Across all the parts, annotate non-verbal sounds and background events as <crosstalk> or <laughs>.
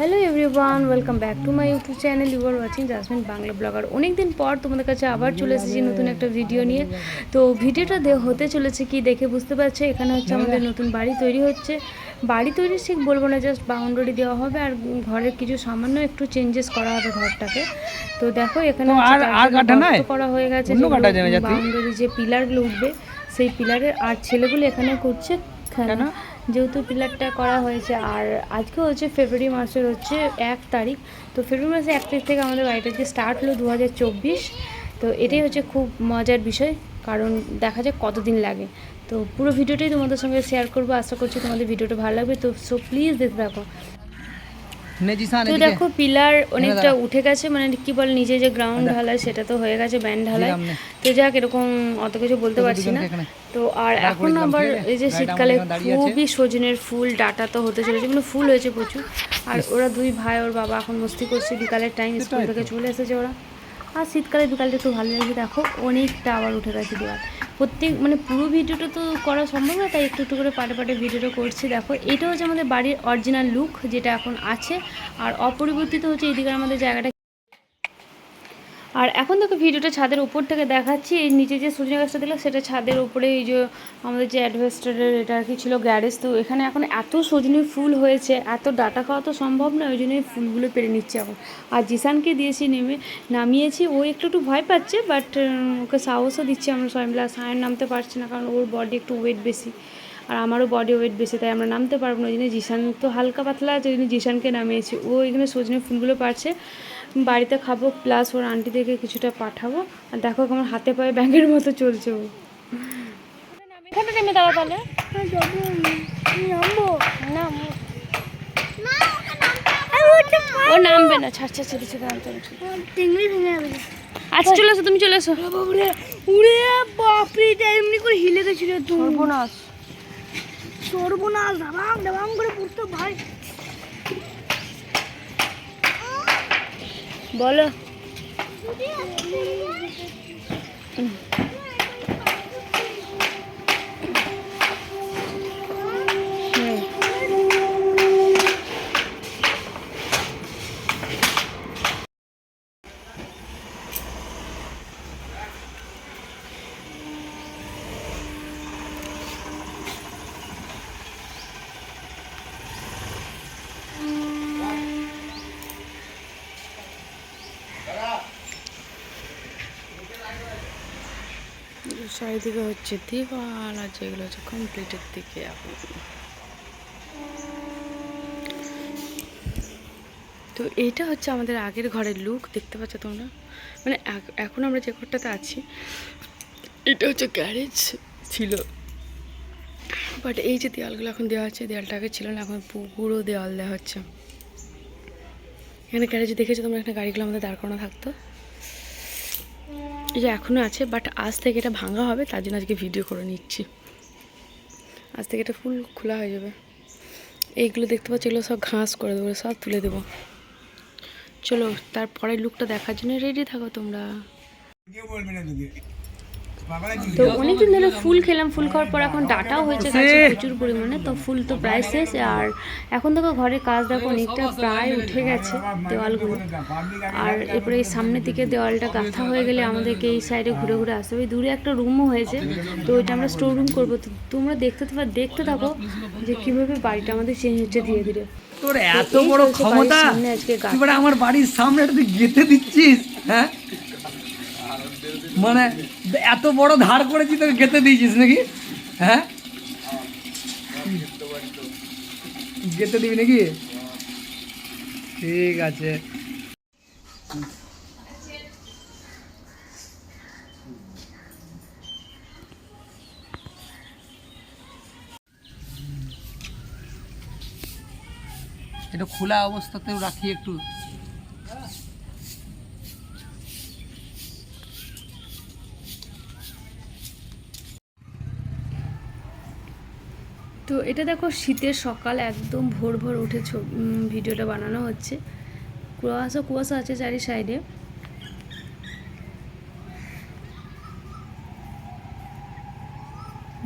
Hello everyone welcome back to my YouTube channel you are watching Jasmine Bangla blogger অনেক দিন পর তোমাদের কাছে আবার চলে এসেছি নতুন একটা ভিডিও নিয়ে। তো ভিডিওটা দে- হতে চলেছে কি দেখে বুঝতে পারছে? এখানে হচ্ছে আমাদের নতুন বাড়ি তৈরি হচ্ছে। বাড়ি তৈরি ঠিক বলব না জাস্ট বাউন্ডারি দেওয়া হবে আর ঘরের কিছু সামান্য একটু চেঞ্জেস করা হবে ঘরটাকে। তো দেখো এখানে করা হয়ে গেছে? বাউন্ডারি যে পিলারগুলো উঠবে সেই পিলারের আর ছেলেগুলো এখানে করছে খেলা? যেহেতু পিলারটা করা হয়েছে, আর আজকে হচ্ছে ফেব্রুয়ারি মাসের হচ্ছে এক তারিখ, তো ফেব্রুয়ারি মাসের এক তারিখ থেকে আমাদের বাড়িটা যে স্টার্ট হলো দু তো এটাই হচ্ছে খুব মজার বিষয়, কারণ দেখা যাক কতদিন লাগে। তো পুরো ভিডিওটাই তোমাদের সঙ্গে শেয়ার করব, আশা করছি তোমাদের ভিডিওটা ভালো লাগবে। তো সো প্লিজ দেখতে থাকো। তো দেখো পিলার অনেকটা উঠে গেছে মানে কি বল নিজে যে গ্রাউন্ড ঢালাই সেটা তো হয়ে গেছে ব্যান্ড ঢালাই। তো যাক এরকম অত কিছু বলতে পারছি না। তো আর এখন আবার এই যে শীতকালে। খুবই সজনের ফুল ডাটা তো হতে চলেছে মানে ফুল হয়েছে প্রচুর। আর ওরা দুই ভাই ওর বাবা এখন মস্তি করছে বিকালের টাইম স্কুল থেকে চলে এসেছে ওরা। আর শীতকালে বিকালটা একটু ভালো লাগে দেখো, অনেকটা আবার উঠে গেছে দেওয়াল প্রত্যেক মানে পুরো ভিডিওটা তো করা সম্ভব না, তাই একটু একটু করে পাটে পাটে ভিডিওটা করছি। দেখো, এটা হচ্ছে আমাদের বাড়ির অরিজিনাল লুক যেটা এখন আছে। আর অপরিবর্তিত হচ্ছে এদিকে আমাদের জায়গাটা আর এখন দেখো ভিডিওটা ছাদের উপর থেকে দেখাচ্ছি এই নিচে যে সূর্য গাছটা দিলাম সেটা ছাদের উপরে এই যে আমাদের যে অ্যাডভেস্টারের এটা আর কি ছিল গ্যারেজ, তো এখানে এখন এত সজনে ফুল হয়েছে, এত ডাটা খাওয়া তো সম্ভব না ওই জন্য এই ফুলগুলো পেরে নিচ্ছে এখন। আর জিসানকে দিয়েছি নেমে, নামিয়েছি, ও একটু একটু ভয় পাচ্ছে বাট ওকে সাহসও দিচ্ছি আমরা সবাই মিলে সায়ন নামতে পারছে না, কারণ ওর বডি একটু ওয়েট বেশি, আর আমারও বডি ওয়েট বেশি, তাই আমরা নামতে পারব না, ওই জন্য জিসান তো হালকা পাতলা আছে, ওই জন্য জিসানকে নামিয়েছি, ও এখানে সজনে ফুলগুলো পারছে। বাড়িতে খাব প্লাস ওর আন্টিদেরকে কিছুটা পাঠাবো। আর দেখো আমার হাতে পায়ে ব্যাঙের মতো চলছে ও। এখানে নেমে দাঁড়া তাহলে ও নামবে না ছাড় নামতে আচ্ছা চলে এসো তুমি চলে বাবরে উড়ে বাপরে এটা এমনি করে হিলে গেছিল সর্বনাশ। করে পড়তো ভাই। বলো। চারিদিকে হচ্ছে দেওয়াল আর যেগুলো হচ্ছে কমপ্লিটের দিকে এখন। তো এইটা হচ্ছে আমাদের আগের ঘরের লুক দেখতে পাচ্ছ তোমরা? মানে এখন আমরা যে ঘরটাতে আছি, এটা হচ্ছে গ্যারেজ ছিল। বাট এই যে দেওয়ালগুলো এখন দেওয়া হচ্ছে দেওয়ালটা আগে ছিল না, এখন পুরো দেওয়াল দেওয়া হচ্ছে। এখানে গ্যারেজ দেখেছ তোমরা? এখানে গাড়িগুলো আমাদের দাঁড় করানো থাকতো। যে এখনও আছে বাট আজ থেকে এটা ভাঙা হবে, তার জন্য আজকে ভিডিও করে নিচ্ছি। আজ থেকে এটা ফুল খোলা হয়ে যাবে। এইগুলো দেখতে পাচ্ছি, এগুলো সব ঘাস করে দেবো, সব তুলে দেবো। চলো তারপরে লুকটা দেখার জন্য রেডি থাকো তোমরা। তো অনেকদিন ধরে ফুল খেলাম ফুল খাওয়ার পর এখন ডাটাও হয়েছে গাছে প্রচুর পরিমাণে তো ফুল তো প্রায় শেষ। আর এখন দেখো ঘরের কাজ দেখো অনেকটা প্রায় উঠে গেছে দেওয়ালগুলো। আর এরপরে এই সামনের দিকে দেওয়ালটা গাঁথা হয়ে গেলে আমাদেরকে এই সাইডে ঘুরে ঘুরে আসতে হবে। দূরে একটা রুমও হয়েছে তো ওইটা আমরা স্টোর রুম করব। তো তোমরা দেখতে থাকো দেখতে থাকো যে কীভাবে বাড়িটা আমাদের চেঞ্জ হচ্ছে ধীরে ধীরে। তোর এত বড় ক্ষমতা। আমার বাড়ির সামনে তুই গেতে দিচ্ছিস হ্যাঁ? মানে এত বড় ধার করেছি তোকে গেতে দিয়েছিস নাকি? হ্যাঁ? গেতে দিবি নাকি? ঠিক আছে। এটা খোলা অবস্থাতেও রাখি একটু। তো এটা দেখো শীতের সকাল, একদম ভোর ভোর উঠে ভিডিওটা বানানো হচ্ছে। কুয়াশা কুয়াশা আছে চারি সাইডে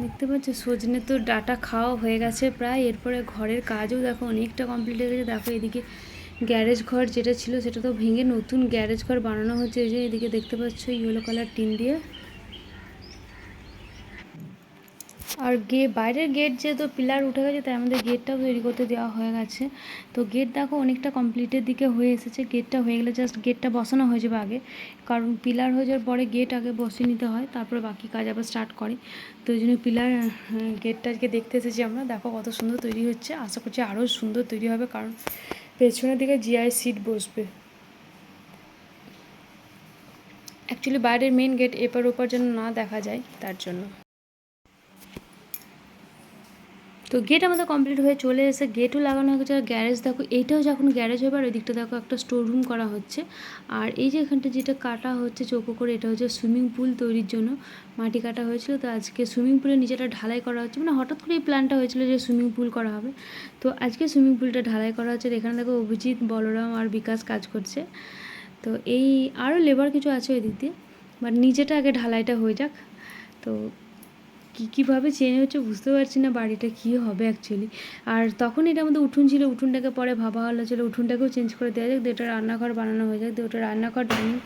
দেখতে পাচ্ছ, সজনে তো ডাটা খাওয়া হয়ে গেছে প্রায়। এরপরে ঘরের কাজও দেখো অনেকটা কমপ্লিট হয়ে গেছে। দেখো এদিকে গ্যারেজ ঘর যেটা ছিল, সেটা তো ভেঙে নতুন গ্যারেজ ঘর বানানো হচ্ছে। এই যে এদিকে দেখতে পাচ্ছ ইয়েলো কালার টিন দিয়ে আর গে বাইরের গেট যেহেতু পিলার উঠে গেছে, তাই আমাদের গেটটাও তৈরি করতে দেওয়া হয়ে গেছে। তো গেট দেখো অনেকটা কমপ্লিটের দিকে হয়ে এসেছে। গেটটা হয়ে গেলে জাস্ট গেটটা বসানো হয়ে যাবে আগে। কারণ পিলার হয়ে যাওয়ার পরে গেট আগে বসিয়ে নিতে হয়, তারপরে বাকি কাজ আবার স্টার্ট করে। তো ওই জন্য পিলার গেটটা আজকে দেখতে এসেছি আমরা। দেখো কত সুন্দর তৈরি হচ্ছে। আশা করছি আরও সুন্দর তৈরি হবে, কারণ পেছনের দিকে জিআই সিট বসবে। অ্যাকচুয়ালি বাইরের মেন গেট এপার ওপার যেন না দেখা যায়, তার জন্য। তো গেট আমাদের কমপ্লিট হয়ে চলে এসে গেটও লাগানো হয়ে গেছে। আর গ্যারেজ দেখো এইটাও যখন গ্যারেজ হবে আর ওই দিকটা দেখো একটা স্টোর রুম করা হচ্ছে। আর এই যে এখানটা যেটা কাটা হচ্ছে চৌকো করে, এটা হচ্ছে সুইমিং পুল তৈরির জন্য মাটি কাটা হয়েছিল। তো আজকে সুইমিং পুলের নিচেটা ঢালাই করা হচ্ছে। মানে হঠাৎ করে এই প্ল্যানটা হয়েছিল যে সুইমিং পুল করা হবে। তো আজকে সুইমিং পুলটা ঢালাই করা হচ্ছে। এখানে দেখো অভিজিৎ, বলরাম আর বিকাশ কাজ করছে। তো এই আরও লেবার কিছু আছে ওই দিক দিয়ে। বাট নিজেটা আগে ঢালাইটা হয়ে যাক। তো কী কীভাবে চেঞ্জ হচ্ছে বুঝতে পারছি না বাড়িটা কী হবে অ্যাকচুয়ালি আর তখন এটা আমাদের উঠুন ছিল উঠুনটাকে পরে ভাবা হলো ছিল উঠুনটাকেও চেঞ্জ করে দেওয়া যাক দিয়ে ওটা রান্নাঘর বানানো হয়ে যাক দিয়ে ওটা রান্নাঘর ডাইনিং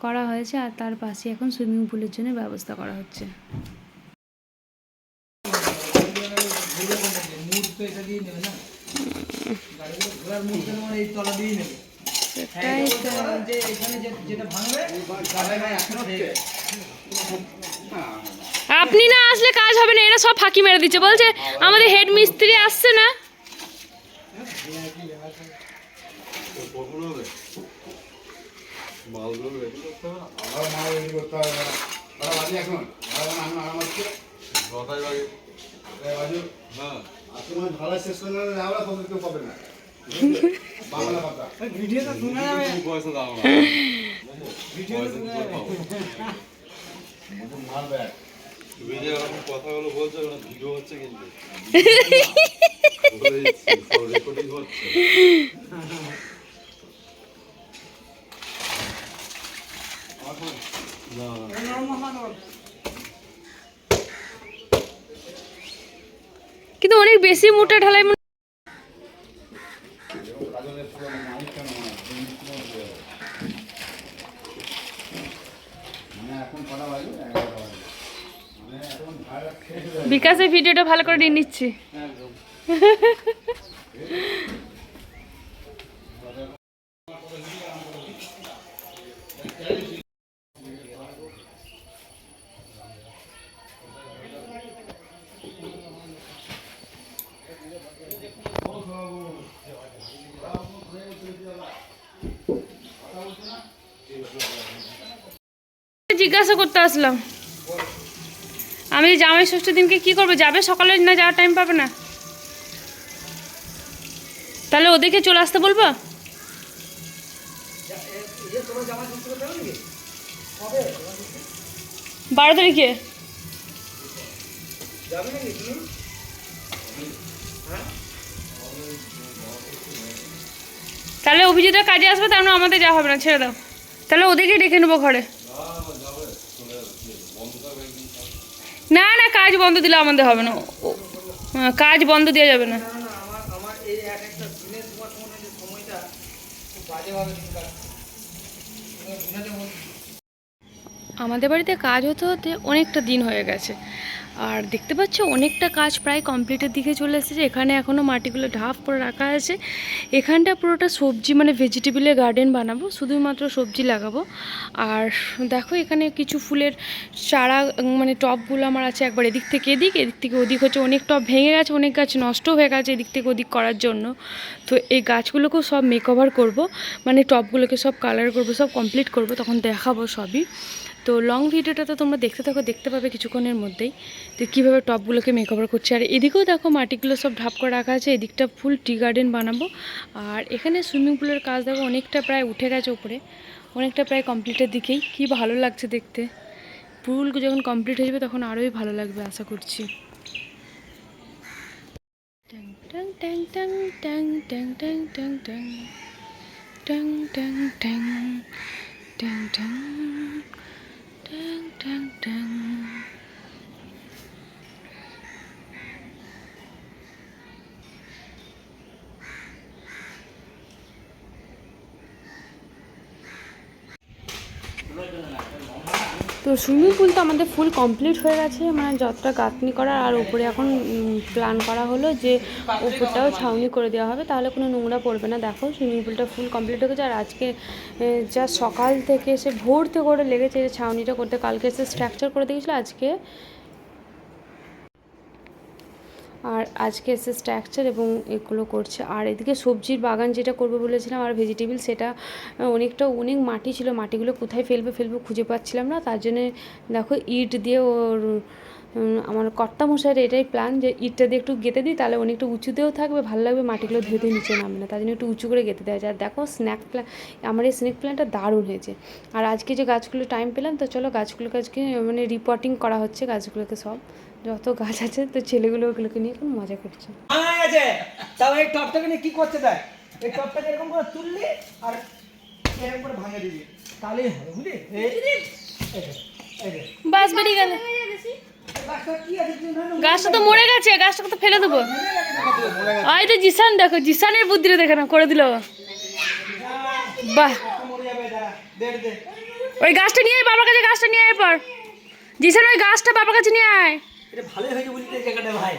করা হয়েছে আর তার পাশে এখন সুইমিং পুলের জন্য ব্যবস্থা করা হচ্ছে। সেটাই তো। আপনি না আসলে কাজ হবে না এরা সব ফাঁকি মেরে দিচ্ছে। বলছে আমাদের হেড মিস্ত্রি আসছে না। <laughs> <laughs> মালগুলো কিন্তু। কিন্তু অনেক বেশি মোটা ঢালাই ভালো করে নিয়ে নিচ্ছি। জিজ্ঞাসা করতে আসলাম। আমি জামাই ষষ্ঠীর দিনকে কি করবে? যাবে সকালে না যাওয়ার টাইম পাবে না? তাহলে ওদেরকে চলে আসতে বলব? বারো তারিখে? তাহলে অভিজিতের কাজে আসবে, তার মানে আমাদের যাওয়া হবে না, ছেড়ে দাও। তাহলে ওদেরকে ডেকে নেব ঘরে। না না কাজ বন্ধ দিলে আমাদের হবে না। হ্যাঁ, কাজ বন্ধ দেওয়া যাবে না। আমাদের বাড়িতে কাজ হতে হতে অনেকটা দিন হয়ে গেছে। আর দেখতে পাচ্ছ, অনেকটা কাজ প্রায় কমপ্লিটের দিকে চলে এসেছে। এখানে এখনও মাটিগুলো ঢাপ করে রাখা আছে। এখানটা পুরোটা সবজি মানে ভেজিটেবলের গার্ডেন বানাবো, শুধুমাত্র সবজি লাগাবো। আর দেখো, এখানে কিছু ফুলের চারা মানে টবগুলো আমার আছে একবার এদিক থেকে এদিক এদিক থেকে ওদিক হচ্ছে অনেক টব ভেঙে গেছে, অনেক গাছ নষ্ট হয়ে গেছে এদিক থেকে ওদিক করার জন্য। তো এই গাছগুলোকেও সব মেকওভার করব মানে টবগুলোকে সব কালার করব, সব কমপ্লিট করব, তখন দেখাবো সবই। তো লং ভিডিওটা তো তোমরা দেখতে থাকো দেখতে পাবে কিছুক্ষণের মধ্যেই তো কীভাবে টপগুলোকে মেকওভার করছে আর এদিকেও দেখো মাটিগুলো সব ঢাপ করে রাখা আছে এদিকটা ফুল টি গার্ডেন বানাবো আর এখানে সুইমিং পুলের কাজ দেখো অনেকটা প্রায় উঠে গেছে উপরে অনেকটা প্রায় কমপ্লিটের দিকেই কি ভালো লাগছে দেখতে পুল যখন কমপ্লিট হয়ে যাবে তখন আরোই ভালো লাগবে আশা করছি ট্যাং ট্যাং ট্যাং ট্যাং ট্যাং ট্যাং ট্যাং ট্যাং ট্যাং ট্যাং ট্যাং ট্যাং ট্যাং dun, dun. তো সুইমিং পুল তো আমাদের ফুল কমপ্লিট হয়ে গেছে মানে যতটা গাঁথনি করা আর উপরে এখন প্ল্যান করা হলো যে উপরটাও ছাউনি করে দেওয়া হবে, তাহলে কোনো নোংরা পড়বে না। দেখো, সুইমিং পুলটা ফুল কমপ্লিট হয়ে গেছে, আর আজকে যা সকাল থেকে এসে ভোর থেকে করে লেগেছে যে ছাউনিটা করতে, কালকে এসে স্ট্রাকচার করে দিয়েছিলো, আজকে আর আজকে এসে স্ট্রাকচার এবং এগুলো করছে। আর এদিকে সবজির বাগান যেটা করবে বলেছিলাম, আর ভেজিটেবল সেটা অনেকটা অনেক মাটি ছিল। মাটিগুলো কোথায় ফেলবে ফেলবে খুঁজে পাচ্ছিলাম না। তার জন্যে দেখো ইট দিয়ে ওর আমার কর্তা মশাইয়ের এটাই প্ল্যান যে ইটটা দিয়ে একটু গেঁথে দিই, তাহলে অনেকটা উঁচুতেও থাকবে, ভালো লাগবে, মাটিগুলো ধুয়ে ধুয়ে নিচে নামবে না। তার জন্য একটু উঁচু করে গেঁথে দেওয়া যায়। আর দেখো স্ন্যাক প্ল্যান আমার এই স্নেক প্ল্যানটা দারুণ হয়েছে। আর আজকে যে গাছগুলো টাইম পেলাম, তো চলো গাছগুলোকে আজকে মানে রিপোর্টিং করা হচ্ছে গাছগুলোকে সব। যত গাছ আছে তো ছেলেগুলো ওগুলোকে নিয়ে এখন মজা করছে। ভাঙা গেছে তাও এই টপটাকে নিয়ে কি করতে দেয় এই টপটাকে এরকম করে তুললি আর এরকম করে ভাঙে দিবি। তাহলেই হবে বুঝলি। বাস বেরিয়ে গেল। গাছটা আছে তো মরে গেছে গাছটাকে তো ফেলে দেবো। ওই তো জিসান দেখো জিসানের বুদ্ধিটা দেখে না করে দিল বাহ। ওই গাছটা নিয়ে আয় বাবার কাছে গাছটা নিয়ে আয় পর জিসান ওই গাছটা বাবার কাছে নিয়ে আয়। এটা ভালোই হয়েছে বুঝলি এই জায়গাটা ভাই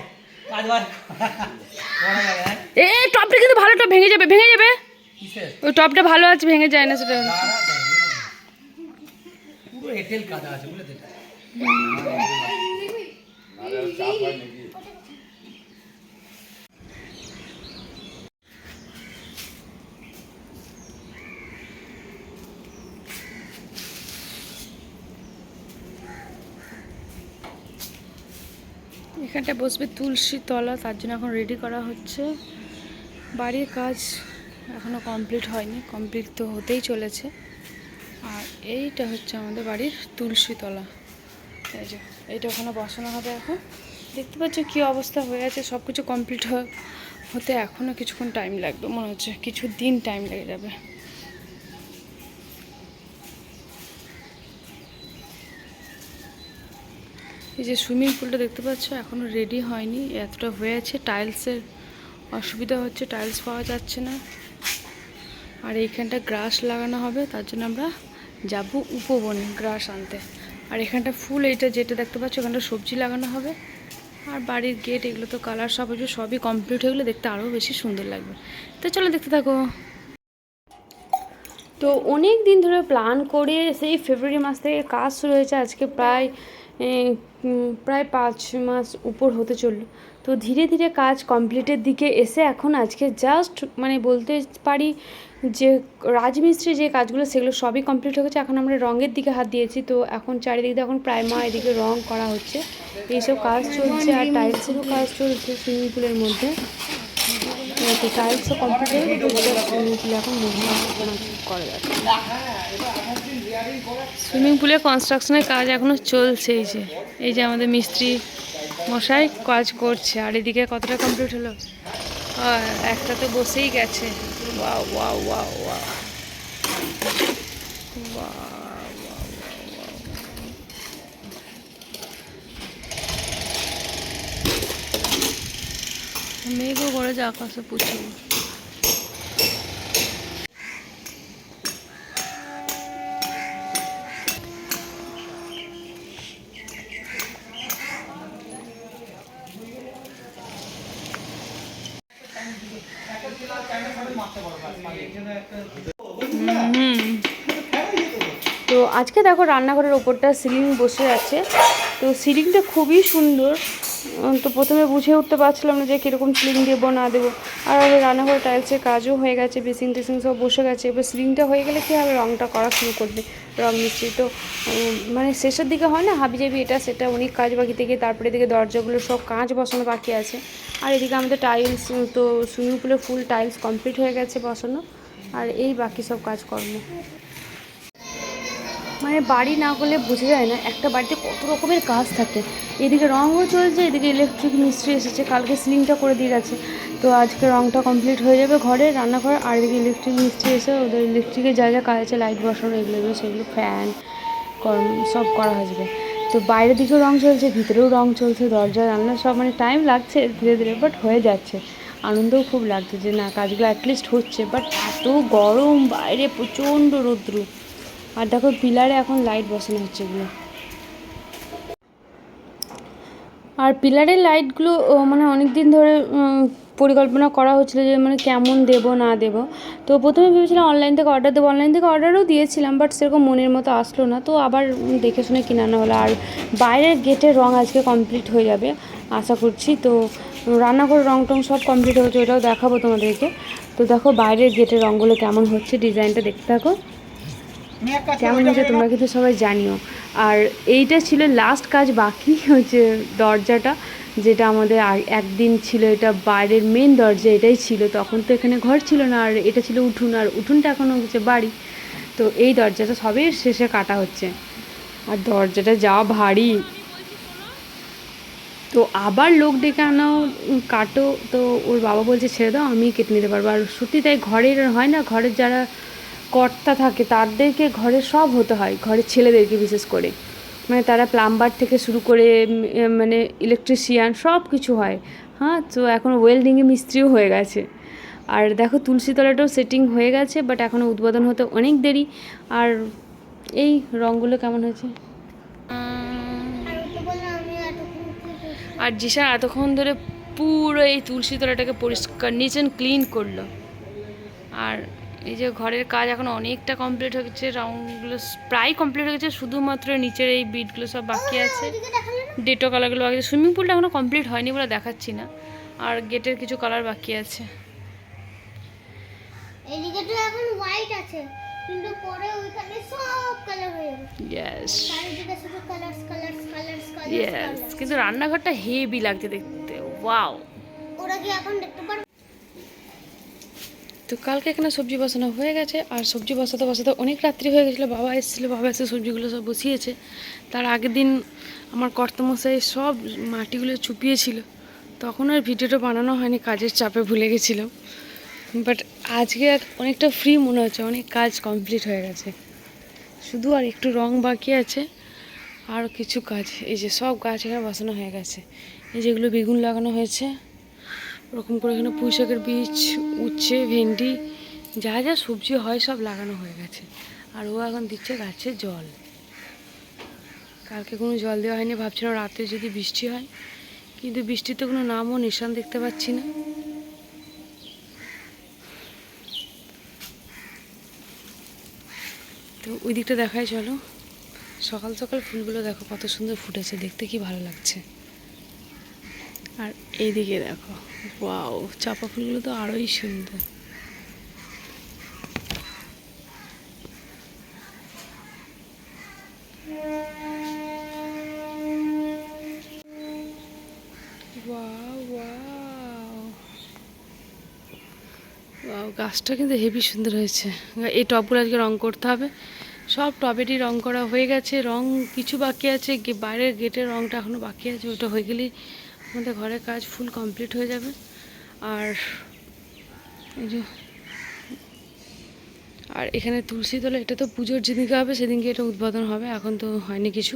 হ্যাঁ এ টপটা কিন্তু ভালো টপ ভেঙে যাবে ভেঙে যাবে ওই টপটা ভালো আছে ভেঙে যায় না সেটা পুরো এঁটেল কাদা আছে বুঝলে তো এটা? আরে চাপ হয় নাকি এখানটা বসবে তুলসী তলা, তার জন্য এখন রেডি করা হচ্ছে। বাড়ির কাজ এখনও কমপ্লিট হয়নি কমপ্লিট তো হতেই চলেছে। আর এইটা হচ্ছে আমাদের বাড়ির তুলসী তলা। এই যে, এইটা ওখানে বসানো হবে এখন। দেখতে পাচ্ছ কী অবস্থা হয়ে আছে সব কিছু কমপ্লিট হতে এখনও কিছুক্ষণ টাইম লাগবে, মনে হচ্ছে কিছু দিন টাইম লেগে যাবে। এই যে সুইমিং পুলটা দেখতে পাচ্ছ এখনও রেডি হয়নি, এতটা হয়ে আছে টাইলসের অসুবিধা হচ্ছে টাইলস পাওয়া যাচ্ছে না। আর এইখানটা গ্রাস লাগানো হবে, তার জন্য আমরা যাব উপবনে গ্রাস আনতে। আর এখানটা ফুল, এইটা যেটা দেখতে পাচ্ছ ওখানটা সবজি লাগানো হবে। আর বাড়ির গেট এগুলো তো কালার সব সবই কমপ্লিট হয়ে গেলে দেখতে আরও বেশি সুন্দর লাগবে। তো চলো দেখতে থাকো। তো অনেক দিন ধরে প্ল্যান করে সেই ফেব্রুয়ারি মাস থেকে কাজ শুরু হয়েছে, আজকে প্রায় প্রায় পাঁচ মাস উপর হতে চলল। তো ধীরে ধীরে কাজ কমপ্লিটের দিকে এসে এখন আজকে জাস্ট মানে বলতে পারি যে রাজমিস্ত্রি যে কাজগুলো সেগুলো সবই কমপ্লিট হয়ে গেছে। এখন আমরা রঙের দিকে হাত দিয়েছি। তো এখন চারিদিকে দিয়ে এখন প্রাইমা এদিকে রং করা হচ্ছে। এইসব কাজ চলছে আর টাইলসেরও কাজ চলছে সুইমিং পুলের মধ্যে। তো টাইলসও এখন করা যাচ্ছে সুইমিং পুলে কনস্ট্রাকশনের কাজ এখনও চলছে, এই যে এই যে আমাদের মিস্ত্রি মশাই কাজ করছে, আর এদিকে কতটা কমপ্লিট হলো? একটা তো বসেই গেছে। ওয়াও ওয়াও ওয়াও ওয়াও মেঘও করে যে আকাশে প্রচুর। তো আজকে দেখো রান্নাঘরের ওপরটা সিলিং বসে আছে। তো সিলিংটা খুবই সুন্দর। তো প্রথমে বুঝে উঠতে পারছিলাম না যে কীরকম সিলিং দেবো না দেবো। আর ওই রান্নাঘরে টাইলসের কাজও হয়ে গেছে বেসিং টেসিং সব বসে গেছে। এবার সিলিংটা হয়ে গেলে কী হবে? রঙটা করা শুরু করবে। রং মিস্ত্রি তো মানে শেষের দিকে হয় না? হাবি জাবি এটা, সেটা অনেক কাজ বাকি থেকে, তারপরে এদিকে দরজাগুলো সব কাঁচ বসানো বাকি আছে। আর এদিকে আমাদের টাইলস তো সুইমিং পুলে ফুল টাইলস কমপ্লিট হয়ে গেছে বসানো। আর এই বাকি সব কাজকর্ম। মানে বাড়ি না হলে বোঝা যায় না, একটা বাড়িতে কত রকমের কাজ থাকে। এদিকে রঙও চলছে, এদিকে ইলেকট্রিক মিস্ত্রি এসেছে, কালকে সিলিংটা করে দিয়ে গেছে। তো আজকে রঙটা কমপ্লিট হয়ে যাবে ঘরে, রান্নাঘর, আর এদিকে ইলেকট্রিক মিস্ত্রি এসে ওদের ইলেকট্রিকের যা যা কাজ আছে লাইট বসানো এগুলো এগুলো, সেগুলো ফ্যান সব করা যাবে। তো বাইরের দিকেও রং চলছে, ভিতরেও রং চলছে, দরজা, জানলা, সব মানে টাইম লাগছে ধীরে ধীরে বাট হয়ে যাচ্ছে। আনন্দও খুব লাগছে যে না, কাজগুলো অ্যাটলিস্ট হচ্ছে বাট এত গরম, বাইরে প্রচণ্ড রৌদ্র। আর দেখো পিলারে এখন লাইট বসানো হচ্ছে এগুলো। আর পিলারের লাইটগুলো মানে অনেক দিন ধরে পরিকল্পনা করা হচ্ছিল যে মানে কেমন দেব, না দেব। তো প্রথমে ভেবেছিলাম অনলাইন থেকে অর্ডার দেবো। অনলাইন থেকে অর্ডারও দিয়েছিলাম বাট সেরকম মনের মতো আসলো না। তো আবার দেখে শুনে কেনানো হলো। আর বাইরের গেটের রং আজকে কমপ্লিট হয়ে যাবে, আশা করছি। তো রান্নাঘর রং টং সব কমপ্লিট হয়েছে ওটাও দেখাবো তোমাদেরকে। তো দেখো বাইরের গেটের রঙগুলো কেমন হচ্ছে ডিজাইনটা দেখতে থাকো। কেমন হয়েছে তোমরা কিন্তু সবাই জানিও। আর এইটা ছিল লাস্ট কাজ বাকি <laughs> হচ্ছে দরজাটা যেটা আমাদের একদিন ছিল এটা বাইরের মেন দরজা এটাই ছিল। তখন তো এখানে ঘর ছিল না আর এটা ছিল উঠুন আর উঠুনটা এখন হচ্ছে বাড়ি। তো এই দরজাটা সবই শেষে কাটা হচ্ছে। আর দরজাটা যা ভারী। তো আবার লোক ডেকে আনাও কাটো। তো ওর বাবা বলছে ছেড়ে দাও আমি কেটে নিতে পারব। আর সত্যি তাই ঘরের হয় না ঘরের যারা কর্তা থাকে, তাদেরকে ঘরে সব হতে হয়, ঘরের ছেলেদেরকে বিশেষ করে। মানে তারা প্লাম্বার থেকে শুরু করে মানে ইলেকট্রিশিয়ান সব কিছু হয়। হ্যাঁ তো এখন ওয়েল্ডিংয়ে মিস্ত্রিও হয়ে গেছে। আর দেখো তুলসীতলাটাও সেটিং হয়ে গেছে বাট এখনও উদ্বোধন হতে অনেক দেরি। আর এই রঙগুলো কেমন হয়েছে? আর জিসা এতক্ষণ ধরে পুরো এই তুলসী তলাটাকে পরিষ্কার, নিচ অ্যান্ড ক্লিন করল। আর এই যে ঘরের কাজ এখন অনেকটা কমপ্লিট হয়ে গেছে রাউন্ডগুলো প্রায় কমপ্লিট হয়ে গেছে শুধুমাত্র নিচের এই বিটগুলো সব বাকি আছে। দেখালে না? ডেটো কালারগুলো বাকি আছে। সুইমিং পুলটা এখনও কমপ্লিট হয়নি বলে দেখাচ্ছি না। আর গেটের কিছু কালার বাকি আছে। এদিকে তো এখন হোয়াইট আছে কিন্তু পরে ওইখানে সব কালার হয়ে যাবে। ইয়েস চারিদিকে শুধু কালার্স কালার্স কালার্স ইয়েস কিন্তু রান্নাঘরটা হেভি লাগছে দেখতে। ওয়াও ওরা কি এখন দেখতে পারবে তো কালকে এখানে সবজি বসানো হয়ে গেছে, আর সবজি বসাতে বসাতে অনেক রাত্রি হয়ে গেছিল। বাবা এসেছিল, বাবা এসে সবজিগুলো সব বসিয়েছে। তার আগের দিন আমার কর্তমশাই সব মাটিগুলো চুপিয়েছিল। তখন আর ভিডিওটা বানানো হয়নি, কাজের চাপে ভুলে গেছিলাম। বাট আজকে আর অনেকটা ফ্রি মনে হচ্ছে, অনেক কাজ কমপ্লিট হয়ে গেছে। শুধু আর একটু রং বাকি আছে আর কিছু কাজ। এই যে সব গাছ এখানে বসানো হয়ে গেছে। এই যেগুলো বেগুন লাগানো হয়েছে। ওরকম করে এখানে পুঁই শাকের বীজ, উচ্ছে, ভেন্ডি, যা যা সবজি হয় সব লাগানো হয়ে গেছে। আর ও এখন দিচ্ছে গাছে জল। কালকে কোনো জল দেওয়া হয়নি, ভাবছিলাম রাতে যদি বৃষ্টি হয়, কিন্তু বৃষ্টির তো কোনো নামও নিশান দেখতে পাচ্ছি না। তো ওই দিকটা দেখাই, চলো। সকাল সকাল ফুলগুলো দেখো, কত সুন্দর ফুটেছে, দেখতে কি ভালো লাগছে। আর এইদিকে দেখো, ওয়াও, চাপা ফুলগুলো তো আরোই সুন্দর। গাছটা কিন্তু হেভি সুন্দর হয়েছে। এই টবগুলো আজকে রং করতে হবে। সব টবেরই রং করা হয়ে গেছে, রং কিছু বাকি আছে বাইরের গেটের রংটা এখনও বাকি আছে, ওটা হয়ে গেলেই আমাদের ঘরের কাজ ফুল কমপ্লিট হয়ে যাবে। আর এই যে, আর এখানে তুলসী তলা, এটা তো পুজোর যেদিনকে হবে, সেদিনকে এটা উদ্বোধন হবে, এখন তো হয়নি কিছু।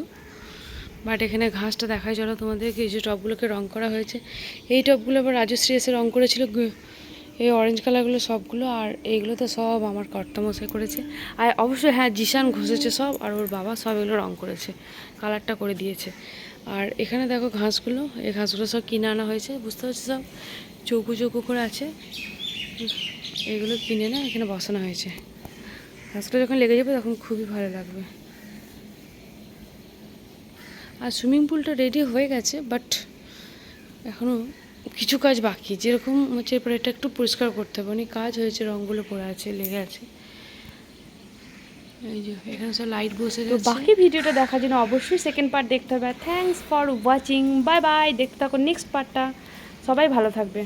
বাট এখানে ঘাসটা দেখায় চলো তোমাদেরকে, এই যে টপগুলোকে রং করা হয়েছে। এই টপগুলো আবার রাজশ্রী এসে রং করেছিল এই অরেঞ্জ কালারগুলো সবগুলো আর এইগুলো তো সব আমার কর্তামশাই করেছে। আর অবশ্যই হ্যাঁ জিশান ঘষেছে সব আর ওর বাবা সব এগুলো রং করেছে কালারটা করে দিয়েছে। আর এখানে দেখো ঘাসগুলো, এই ঘাসগুলো সব কিনে আনা হয়েছে, বুঝতে পারছি সব? চৌকো চৌকো করে আছে। এগুলো কিনে না এখানে বসানো হয়েছে। ঘাসগুলো যখন লেগে যাবে তখন খুবই ভালো লাগবে। আর সুইমিং পুলটা রেডি হয়ে গেছে বাট এখনও কিছু কাজ বাকি যেরকম হচ্ছে এরপরে এটা একটু পরিষ্কার করতে হবে। অনেক কাজ হয়েছে রঙগুলো পড়ে আছে লেগে আছে। এই যে এখানে সব লাইট বসে তো বাকি ভিডিওটা দেখার জন্য অবশ্যই সেকেন্ড পার্ট দেখতে হবে। Thanks for watching bye bye দেখতে থাকো নেক্সট পার্টটা সবাই ভালো থাকবে।